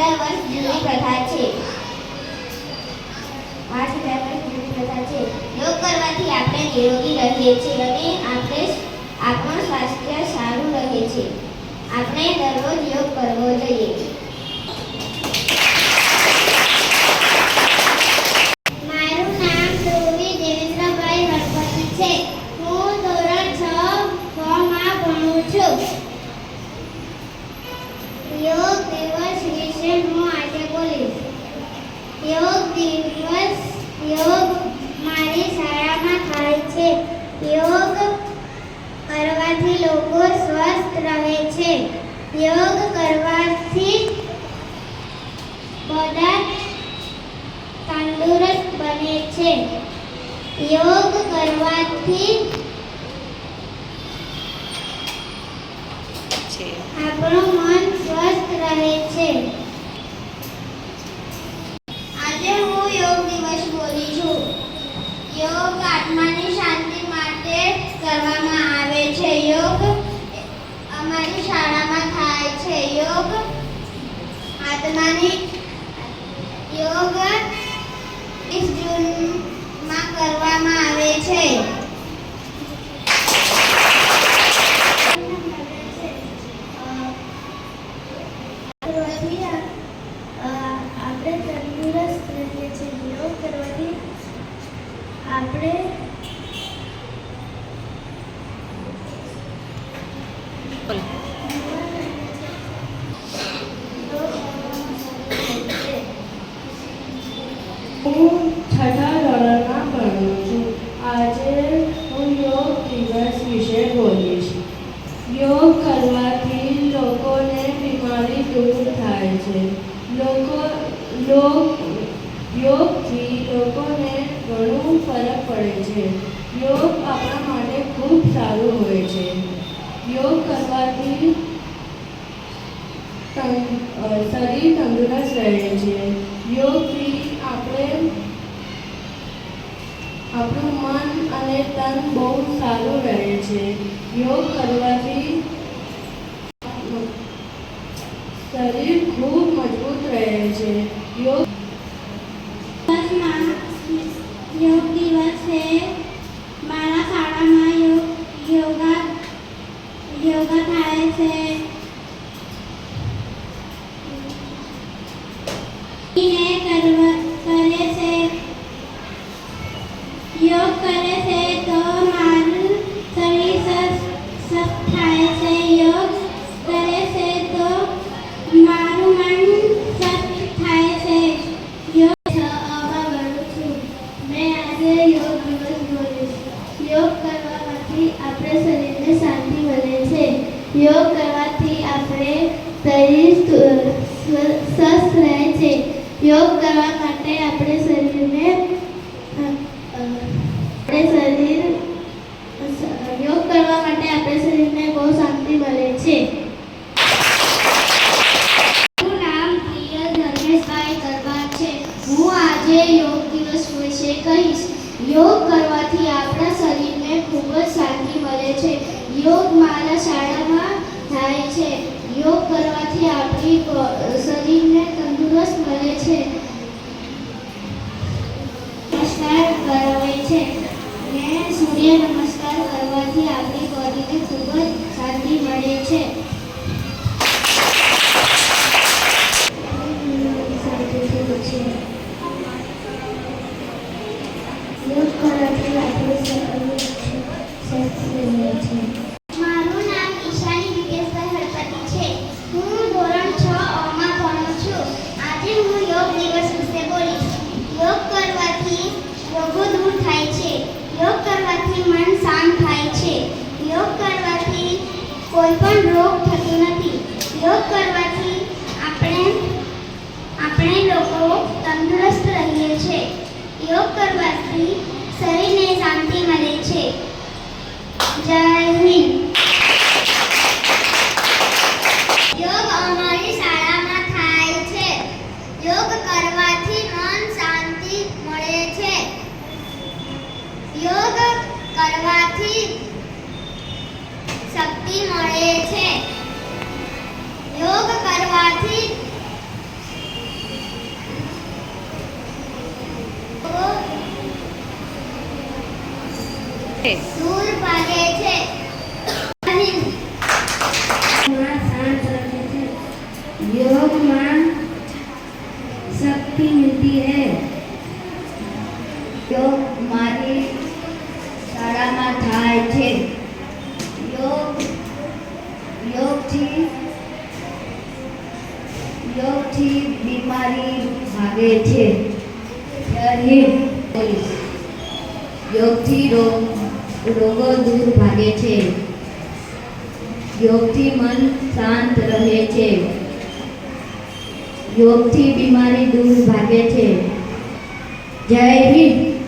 હજાર વર્ષ જૂની પ્રથા છે. પાંચ હજાર વર્ષ જૂની પ્રથા છે. યોગ કરવાથી આપણે નિરોગી રહીએ છીએ અને આપણે આપણું સ્વાસ્થ્ય સારું રહે છે. આપણે દરરોજ યોગ કરવો જોઈએ. Thank you. કરવાથી લોકો સ્વસ્થ રહે છે. યોગ કરવાથી બધા તંદુરસ્ત બને છે. યોગ કરવાથી છે આપણું મન સ્વસ્થ રહે છે આજે હું યોગ દિવસ બોલી છું યોગ આત્માની શાંતિ માટે કરવામાં આવે છે યોગ અમારી શાળામાં થાય છે યોગ આત્માની યોગ 20 જૂનમાં કરવામાં આવે છે કરવાથી અ, આપણે તંદુરસ્ત રહીએ છીએ યોગ કરવાથી આપણે બોલો હું છઠ્ઠા ધોરણમાં ભણું છું. આજે હું યોગ દિવસ વિશે બોલીશ. યોગ કરવાથી લોકોને બીમારી દૂર થાય છે. લોકો, લોક, યોગથી લોકોને ઘણું ફરક પડે છે. યોગ આપણા માટે ખૂબ સારું હોય છે. યોગ કરવાથી શરીર તંદુરસ્ત રહે છે. યોગથી આપણે આપણું મન અને તન બહુ સારું રહે છે. યોગ કરવાથી શરીર ખૂબ મજબૂત રહે છે. યોગ યોગ દિવસે મારા શાળામાં યોગ યોગા યોગા થાય છે. યોગ કરવા માટે આપણે શરીરને આપણે શરીર યોગ કરવા માટે આપણે શરીરને બહુ શાંતિ મળે છે. મારું નામ પ્રિય ધર્મેશભાઈ ગરબા છે. હું આજે યોગ દિવસ વિશે કહીશ. યોગ કરવાથી આપણા શરીરને ખૂબ જ શાંતિ મળે છે. યોગ મારા શાળામાં થાય છે. યોગ કરવાથી આપણી શરીરને તંદુરસ્ત મળે છે. નમસ્કાર કરાવે છે. ને સૂર્ય નમસ્કાર કરવાથી આપણી કોઈ પણ રોગ થતો નથી. યોગ કરવાથી આપણે આપણે લોકો તંદુરસ્ત રહીએ છીએ યોગ કરવાથી શરીરને શાંતિ મળે છે. જય શક્તિ મળે છે યોગ કરવાથી દૂર ભાગે છે માં શાંત રહે છે योग में शक्ति मिलती है યોગ મારી શાળામાં થાય છે યોગ યોગથી યોગથી બીમારી ભાગે છે. યોગથી રોગ, રોગો દૂર ભાગે છે. યોગથી મન શાંત રહે છે. યોગથી બીમારી દૂર ભાગે છે. જય હિન્દ.